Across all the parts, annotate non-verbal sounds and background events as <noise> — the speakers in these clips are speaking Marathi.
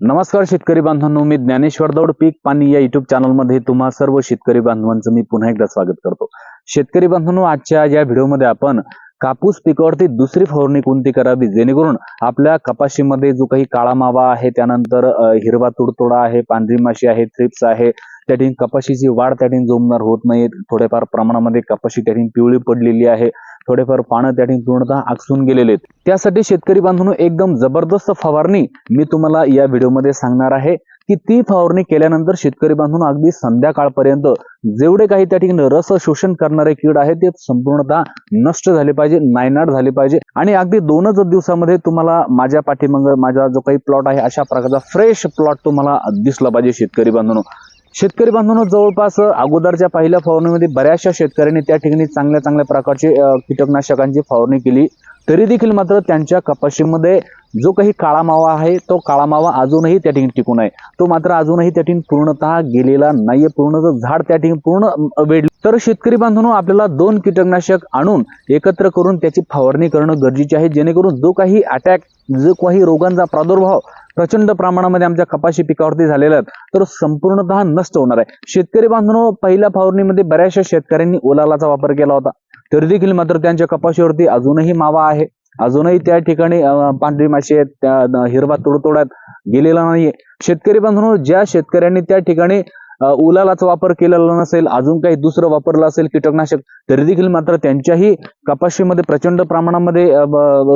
नमस्कार शेतकरी बांधवांनो मी ज्ञानेश्वर दौड पीक पाणी या युट्यूब चॅनलमध्ये तुम्हा सर्व शेतकरी बांधवांचं मी पुन्हा एकदा स्वागत करतो. शेतकरी बांधवांनो आजच्या या व्हिडिओमध्ये आपण कापूस पिकावरती दुसरी फवारणी कोणती करावी जेणेकरून आपल्या कपाशीमध्ये जो काही काळा मावा आहे त्यानंतर हिरवा तुडतुडा आहे पांढरी माशी आहे थ्रिप्स आहे त्या ठिकाणी कपाशीची वाढ त्या ठिकाणी जोमदार होत नाही थोड्याफार प्रमाणामध्ये कपाशी त्या ठिकाणी पिवळी पडलेली आहे. थोडेफार पानं त्या ठिकाणी पूर्णतः आकसून गेलेले आहेत. त्यासाठी शेतकरी बांधून एकदम जबरदस्त फवारणी मी तुम्हाला या व्हिडिओमध्ये सांगणार आहे की ती फवारणी केल्यानंतर शेतकरी बांधून अगदी संध्याकाळपर्यंत जेवढे काही त्या ठिकाणी रस शोषण करणारे कीड आहेत ते संपूर्णतः नष्ट झाले पाहिजे नायनाट झाले पाहिजे. आणि अगदी दोनच दिवसामध्ये तुम्हाला माझ्या पाठीमाग माझा जो काही प्लॉट आहे अशा प्रकारचा फ्रेश प्लॉट तुम्हाला दिसला पाहिजे शेतकरी बांधून शेतकरी बांधवांनो जवळपास अगोदरच्या पहिल्या फवारणीमध्ये बऱ्याचशा शेतकऱ्यांनी त्या ठिकाणी चांगल्या चांगल्या प्रकारचे कीटकनाशकांची फवारणी केली. तरी देखील मात्र त्यांच्या कपाशीमध्ये जो काही काळा मावा आहे तो काळा मावा अजूनही त्या ठिकाणी टिकून आहे. तो मात्र अजूनही त्या ठिकाणी पूर्णतः गेलेला नाहीये. पूर्ण झाड त्या ठिकाणी पूर्ण वेढले. तर शेतकरी बांधवांनो आपल्याला दोन कीटकनाशक आणून एकत्र करून त्याची फवारणी करणं गरजेचे आहे. जेणेकरून जो काही अटॅक जो काही रोगांचा प्रादुर्भाव प्रचंड प्रमाणामध्ये आमच्या कपाशी पिकावरती झालेला आहे. तर संपूर्णतः नष्ट होणार आहे. शेतकरी बांधवांनो पहिल्या फवारणीमध्ये बऱ्याचशा शेतकऱ्यांनी ओलालाचा वापर केला होता. तरी देखील मात्र त्यांच्या कपाशीवरती अजूनही मावा आहे. अजूनही त्या ठिकाणी पांढरी माशी आहेत त्या हिरवा तोडतोड्यात गेलेला नाहीये. शेतकरी बांधवांनो ज्या शेतकऱ्यांनी त्या ठिकाणी उलालाचा वापर केलेला नसेल अजून काही दुसरं वापरलं असेल कीटकनाशक तरी देखील मात्र त्यांच्याही कपाशीमध्ये प्रचंड प्रमाणामध्ये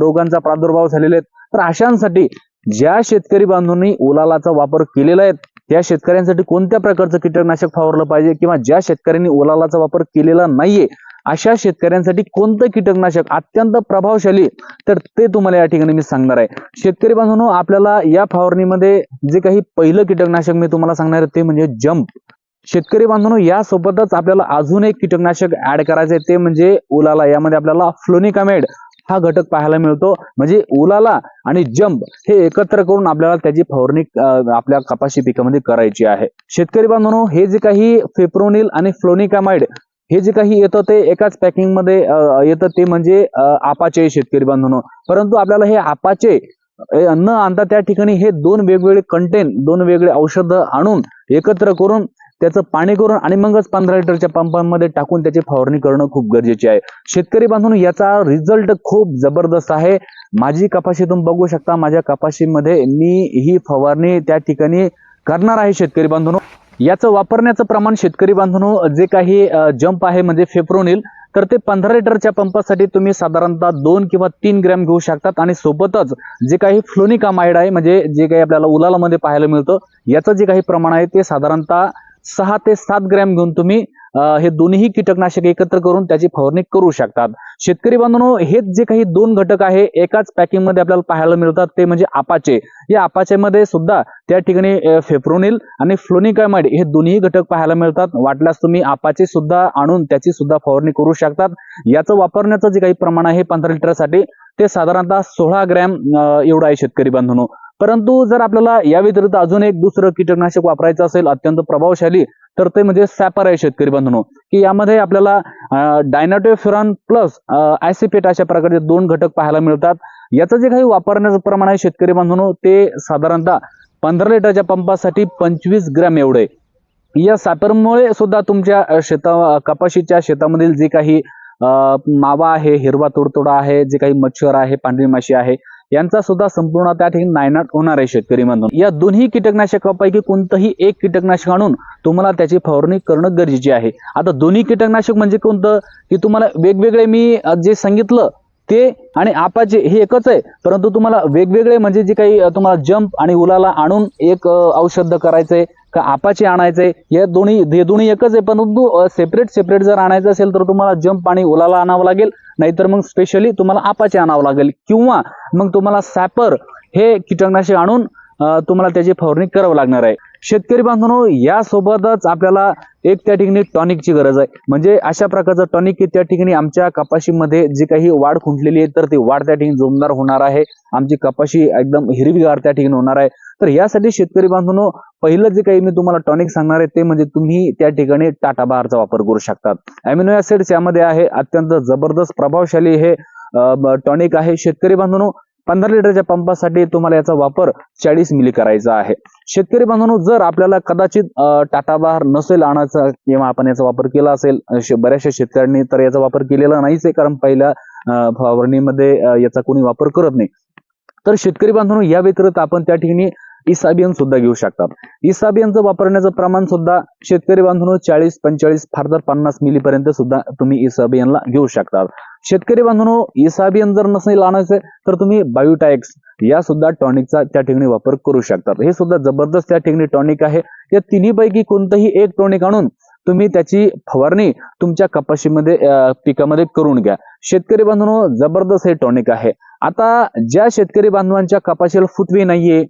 रोगांचा प्रादुर्भाव झालेला आहे तर अशांसाठी ज्या शेतकरी बांधवांनी ओलालाचा वापर केलेला आहे त्या शेतकऱ्यांसाठी कोणत्या प्रकारचं कीटकनाशक फवारलं पाहिजे किंवा ज्या शेतकऱ्यांनी ओलालाचा वापर केलेला नाहीये अशा शेतकऱ्यांसाठी कोणतं कीटकनाशक अत्यंत प्रभावशाली? तर ते तुम्हाला या ठिकाणी मी सांगणार आहे. शेतकरी बांधवांनो आपल्याला या फवारणीमध्ये जे काही पहिलं कीटकनाशक मी तुम्हाला सांगणार आहे ते म्हणजे जम्प शेतकरी बांधवांनो यासोबतच आपल्याला अजून एक कीटकनाशक ऍड करायचं आहे ते म्हणजे उलाला यामध्ये आपल्याला फ्लोनिकामेड हा घटक पाहायला मिळतो. म्हणजे उलाला आणि जंप हे एकत्र करून आपल्याला त्याची फवारणी आपल्या कपाशी पिकामध्ये करायची आहे. शेतकरी बांधवांनो हे जे काही फेप्रोनिल आणि फ्लोनिकामाइड हे जे काही येतं ते एकाच पॅकिंगमध्ये येतं ते म्हणजे आपाचे शेतकरी बांधवांनो. परंतु आपल्याला हे आपाचे न आणता त्या ठिकाणी हे दोन वेगवेगळे कंटेन दोन वेगळे औषधं आणून एकत्र करून त्याचं पाणी करून आणि मगच पंधरा लिटरच्या पंपामध्ये टाकून त्याची फवारणी करणं खूप गरजेचे आहे. शेतकरी बांधून याचा रिझल्ट खूप जबरदस्त आहे. माझी कपाशी तुम्ही बघू शकता माझ्या कपाशीमध्ये मी ही फवारणी त्या ठिकाणी करणार आहे शेतकरी बांधून. याचं वापरण्याचं प्रमाण शेतकरी बांधून जे काही जंप आहे म्हणजे फेप्रोनिल तर ते पंधरा लिटरच्या पंपासाठी तुम्ही साधारणतः दोन किंवा तीन ग्रॅम घेऊ शकतात आणि सोबतच जे काही फ्लोनिकामाइड आहे म्हणजे जे काही आपल्याला उलालामध्ये पाहायला मिळतं याचं जे काही प्रमाण आहे ते साधारणतः सहा ते सात ग्रॅम घेऊन तुम्ही हे दोन्ही कीटकनाशक एकत्र करून त्याची फवारणी करू शकतात. शेतकरी बांधवांनो हेच जे काही दोन घटक आहे एकाच पॅकिंगमध्ये आपल्याला पाहायला मिळतात ते म्हणजे आपाचे. या आपाचेमध्ये सुद्धा त्या ठिकाणी फेप्रोनिल आणि फ्लोनिकामाइड हे दोन्ही घटक पाहायला मिळतात. वाटल्यास तुम्ही आपाचे सुद्धा आणून त्याची सुद्धा फवारणी करू शकतात. याचं वापरण्याचं जे काही प्रमाण आहे पंधरा लिटरसाठी ते साधारणतः सोळा ग्रॅम एवढं आहे शेतकरी बांधवांनो. परंतु जर आपल्याला या व्यतिरिक्त अजून एक दुसरं कीटकनाशक वापरायचं असेल अत्यंत प्रभावशाली तर ते म्हणजे सॅपर आहे शेतकरी बांधवांनो की यामध्ये आपल्याला डायनाटोफिरॉन प्लस ऍसिपेट अशा प्रकारचे दोन घटक पाहायला मिळतात. याचं जे काही वापरण्याचं प्रमाण आहे शेतकरी बांधवांनो ते साधारणतः पंधरा लिटरच्या पंपासाठी पंचवीस ग्रॅम एवढे. या सॅपरमुळे सुद्धा तुमच्या शेता कपाशीच्या शेतामधील जे काही मावा आहे हिरवा तुडतुडा आहे जे काही मच्छर आहे पांढरी माशी आहे यांचा सुद्धा संपूर्ण त्या ठिकाणी नायनाट होणार आहे शेतकरी म्हणून या दोन्ही कीटकनाशकापैकी कोणतंही एक कीटकनाशक आणून तुम्हाला त्याची फवारणी करणं गरजेचे आहे. आता दोन्ही कीटकनाशक म्हणजे कोणतं? की तुम्हाला वेगवेगळे मी जे सांगितलं ते आणि आपाचे हे एकच आहे. परंतु तुम्हाला वेगवेगळे म्हणजे जे काही तुम्हाला जंप आणि उलाला आणून एक औषध करायचंय का आपाचे आणायचंय या दोन्ही हे दोन्ही एकच आहे. परंतु सेपरेट सेपरेट जर आणायचं असेल तर तुम्हाला जंप आणि उलाला आणावं लागेल. नाहीतर मग स्पेशली तुम्हाला आपाचे आणावं लागेल. किंवा मग तुम्हाला सॅपर हे कीटकनाशक आणून तुम्हाला त्याची फवारणी करावं लागणार आहे. शेतकरी बांधवांनो यासोबतच आपल्याला एक त्या ठिकाणी टॉनिकची गरज आहे. म्हणजे अशा प्रकारचं टॉनिक की त्या ठिकाणी आमच्या कपाशीमध्ये जी काही वाढ खुंटलेली आहे तर ती वाढ त्या ठिकाणी जोमदार होणार आहे. आमची कपाशी एकदम हिरवीगार त्या ठिकाणी होणार आहे. तर यासाठी शेतकरी बांधवांनो पहिलं जे काही मी तुम्हाला टॉनिक सांगणार आहे ते म्हणजे तुम्ही त्या ठिकाणी टाटा बहारचा वापर करू शकतात. अॅमिनो ऍसिड्स यामध्ये आहे अत्यंत जबरदस्त प्रभावशाली हे टॉनिक आहे. शेतकरी बांधवांनो पंधरा लिटरच्या पंपासाठी तुम्हाला याचा वापर चाळीस मिली करायचा आहे. शेतकरी बांधवांनो जर आपल्याला कदाचित टाटा बहार नसेल आणायचा किंवा आपण याचा वापर केला असेल बऱ्याचशा शेतकऱ्यांनी तर याचा वापर केलेला नाहीच आहे कारण पहिल्या फवारणीमध्ये याचा कोणी वापर करत नाही. तर शेतकरी बांधवांनो या व्यतिरिक्त आपण त्या ठिकाणी इसाबियन सुद्धा घेऊ शकतात. इसाबियनचं वापरण्याचं प्रमाण सुद्धा शेतकरी बांधून चाळीस पंचेचाळीस फार तर पन्नास मिलीपर्यंत सुद्धा तुम्ही इसाबियनला घेऊ शकतात. शेतकरी बांधून इसाबियन जर नसेल आणायचं तर तुम्ही बायोटायक्स या सुद्धा टॉनिकचा त्या ठिकाणी वापर करू शकतात. हे सुद्धा जबरदस्त त्या ठिकाणी टॉनिक आहे. या तिन्हीपैकी कोणतंही एक टॉनिक आणून तुम्ही त्याची फवारणी तुमच्या कपाशीमध्ये पिकामध्ये करून घ्या. शेतकरी बांधवांनो जबरदस्त हे टॉनिक आहे. आता ज्या शेतकरी बांधवांच्या कपाशीला फुटवे नाहीये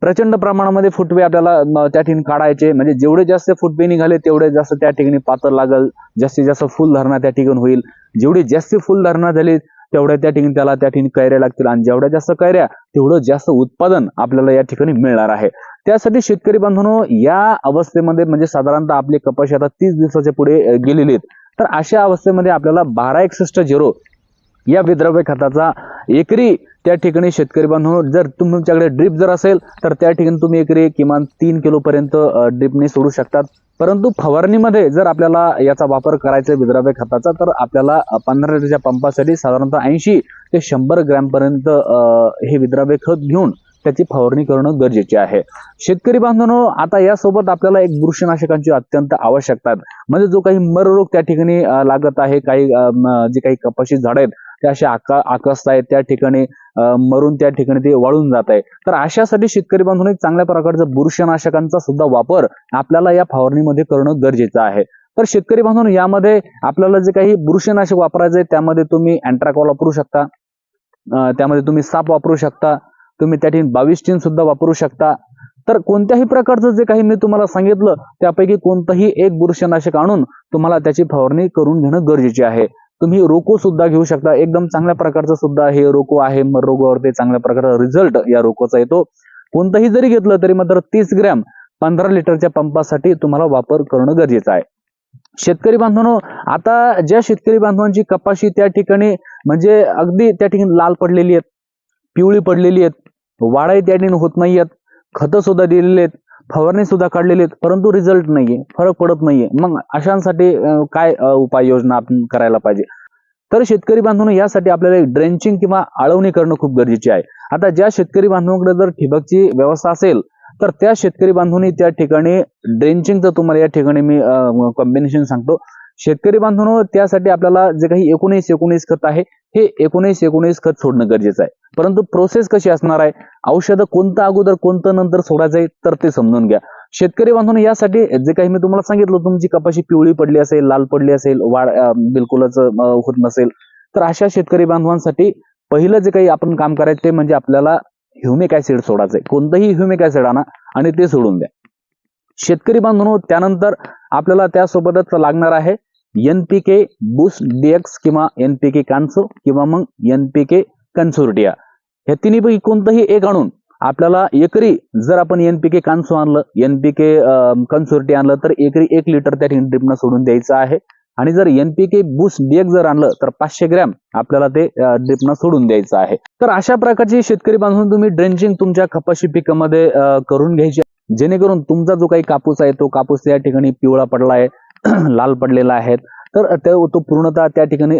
प्रचंड प्रमाणामध्ये फुटवे आपल्याला त्या ठिकाणी काढायचे. म्हणजे जेवढे जास्त फुटवे निघाले तेवढे जास्त त्या ठिकाणी पातळ लागल. जास्तीत जास्त फुल धरणा त्या ठिकाणी होईल. जेवढी जास्त फुलधारणा झाली तेवढ्या त्या ठिकाणी त्याला त्या ठिकाणी कैऱ्या लागतील. आणि जेवढ्या जास्त कैऱ्या तेवढं जास्त उत्पादन आपल्याला या ठिकाणी मिळणार आहे. त्यासाठी शेतकरी बांधवांनो या अवस्थेमध्ये म्हणजे साधारणतः आपली कपाशी आता तीस दिवसाच्या पुढे गेलेले गेलेली आहेत. तर अशा अवस्थेमध्ये आपल्याला बारा एकसष्ट झिरो या विद्रव्य खताचा एकरी त्या ठिकाणी शेतकरी बांधव जर तुमच्याकडे ड्रिप जर असेल तर त्या ठिकाणी तुम्ही एकरी किमान तीन किलोपर्यंत ड्रीपने ड्रिपने सोडू शकतात. परंतु फवारणीमध्ये जर आपल्याला याचा वापर करायचा आहे विद्राव्य खताचा तर आपल्याला पंधरा लिटरच्या पंपासाठी साधारणतः ऐंशी ते शंभर ग्रॅमपर्यंत हे विद्राव्य खत घेऊन त्याची फवारणी करणं गरजेचे आहे. शेतकरी बांधवांनो आता यासोबत आपल्याला एक बुरशीनाशकांची अत्यंत आवश्यकता आहे. म्हणजे जो काही मर रोग त्या ठिकाणी लागत आहे काही जे काही कपाशी झाड आहेत ते अशा आका आकसत आहेत त्या ठिकाणी मरून त्या ठिकाणी ते वाळून जात आहे तर अशासाठी शेतकरी बांधून एक चांगल्या प्रकारचं बुरशीनाशकांचा सुद्धा वापर आपल्याला या फवारणीमध्ये करणं गरजेचं आहे. तर शेतकरी बांधून यामध्ये आपल्याला जे काही बुरशीनाशक वापरायचं आहे त्यामध्ये तुम्ही अँट्राकॉल वापरू शकता त्यामध्ये तुम्ही साप वापरू शकता तुम्ही त्या ठिकाणी बावीस टीन सुद्धा वापरू शकता. तर कोणत्याही प्रकारचं जे काही मी तुम्हाला सांगितलं त्यापैकी कोणतंही एक बुरशीनाशक आणून तुम्हाला त्याची फवारणी करून घेणं गरजेचे आहे. तुम्ही रोको सुद्धा घेऊ शकता. एकदम चांगल्या प्रकारचं सुद्धा हे रोको आहे. मर रोगावरती चांगल्या प्रकारचा रिझल्ट या रोकोचा येतो. कोणतंही जरी घेतलं तरी मात्र तीस ग्रॅम पंधरा लिटरच्या पंपासाठी तुम्हाला वापर करणं गरजेचं आहे. शेतकरी बांधवांनो आता ज्या शेतकरी बांधवांची कपाशी त्या ठिकाणी म्हणजे अगदी त्या ठिकाणी लाल पडलेली आहेत पिवळी पडलेली आहेत वाढाही त्या ठिकाणी होत नाही आहेत खतं सुद्धा दिलेले आहेत फवारणी सुद्धा काढलेली आहेत परंतु रिझल्ट नाहीये फरक पडत नाहीये. मग अशांसाठी काय उपाययोजना आपण करायला पाहिजे? तर शेतकरी बांधवांनो यासाठी आपल्याला ड्रेंचिंग किंवा आळवणी करणं खूप गरजेचे आहे. आता ज्या शेतकरी बांधवांकडे जर ठिबकची व्यवस्था असेल तर त्या शेतकरी बांधवांनी त्या ठिकाणी ड्रेंचिंगचं तुम्हाला या ठिकाणी मी कॉम्बिनेशन सांगतो. शेतकरी बांधवांनो त्यासाठी आपल्याला जे काही एकोणीस एकोणीस खत आहे हे एकोणीस एकोणीस खत सोडणं गरजेचं आहे. परंतु प्रोसेस कशी असणार आहे? औषधं कोणतं अगोदर कोणतं नंतर सोडायचं आहे तर ते समजून घ्या. शेतकरी बांधून यासाठी जे काही मी तुम्हाला सांगितलं तुमची कपाशी पिवळी पडली असेल लाल पडली असेल वाढ बिलकुलच होत नसेल तर अशा शेतकरी बांधवांसाठी पहिलं जे काही आपण काम करायचं ते म्हणजे आपल्याला ह्युमिक ऍसिड सोडायचंय कोणतंही ह्युमिक ऍसिड आणा आणि ते सोडून द्या. शेतकरी बांधून त्यानंतर आपल्याला त्यासोबतच लागणार आहे एनपीके बुस डीएक्स किंवा एनपीके कान्सो किंवा मग एनपीके कन्सोर्टिया ह्या तिन्हीपैकी कोणतंही एक आणून आपल्याला एकरी जर आपण एनपीके कान्सो आणलं एनपीके कन्सोर्टी आणलं तर एकरी एक लिटर त्या ठिकाणी ड्रिपनं सोडून द्यायचं आहे. आणि जर एनपीके बुस डीएक्स जर आणलं तर पाचशे ग्रॅम आपल्याला ते ड्रिपनं सोडून द्यायचं आहे. तर अशा प्रकारची शेतकरी बांधून तुम्ही ड्रेंचिंग तुमच्या कपाशी पिकामध्ये करून घ्यायची जेणेकरून तुमचा जो काही कापूस आहे तो कापूस या ठिकाणी पिवळा पडला आहे <clears throat> लाल पडलेला आहे. तर तो पूर्णतः त्या ठिकाणी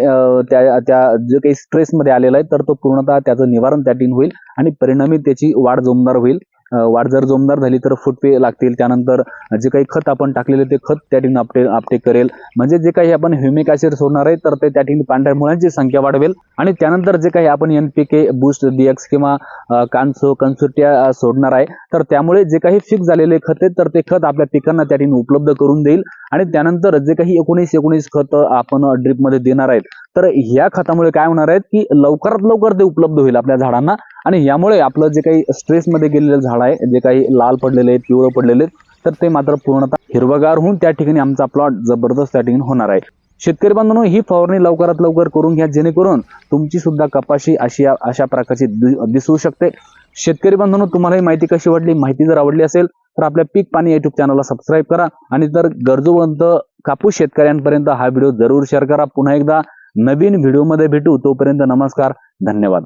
त्या त्या जे काही स्ट्रेस मध्ये आलेला आहे तर तो पूर्णतः त्याचं निवारण त्या ठिकाणी होईल आणि परिणामी त्याची वाढ जोमदार होईल. वाढ जर जोमदार झाली तर फुटवे लागतील. त्यानंतर जे काही खत आपण टाकलेले ते खत त्या ठिकाणी आपटे आपटे करेल. म्हणजे जे काही आपण ह्युमिक ऍसिड सोडणार आहे तर ते त्या ठिकाणी पांढऱ्या मुळांची संख्या वाढवेल. आणि त्यानंतर जे काही आपण एनपीके बूस्ट डीएक्स किंवा कांसो कान्सो कन्सुट्या सोडणार आहे तर त्यामुळे जे काही फिक्स झालेले खत आहेत तर ते खत आपल्या पिकांना त्या ठिकाणी उपलब्ध करून देईल. आणि त्यानंतर जे काही एकोणीस एकोणीस खत आपण ड्रीपमध्ये देणार आहेत तर ह्या खतामुळे काय होणार आहेत की लवकरात लवकर ते उपलब्ध होईल आपल्या झाडांना. आणि यामुळे आपलं जे काही स्ट्रेस मध्ये गेलेलं झाड आहे जे काही लाल पडलेले आहेत पिवळं पडलेले आहेत, तर ते मात्र पूर्णतः हिरवगार होऊन त्या ठिकाणी आमचा प्लॉट जबरदस्त त्या ठिकाणी होणार आहे. शेतकरी बांधवांनो ही फवारणी लवकरात लवकर करून घ्या जेणेकरून तुमची सुद्धा कपाशी अशी अशा प्रकारची दिसू शकते. शेतकरी बांधवांनो तुम्हाला ही माहिती कशी वाटली? माहिती जर आवडली असेल तर आपल्या पीक पाणी युट्यूब चॅनलला सबस्क्राईब करा. आणि तर गरजूवंत कापूस शेतकऱ्यांपर्यंत हा व्हिडिओ जरूर शेअर करा. पुन्हा एकदा नवीन व्हिडिओमध्ये भेटू. तोपर्यंत नमस्कार धन्यवाद.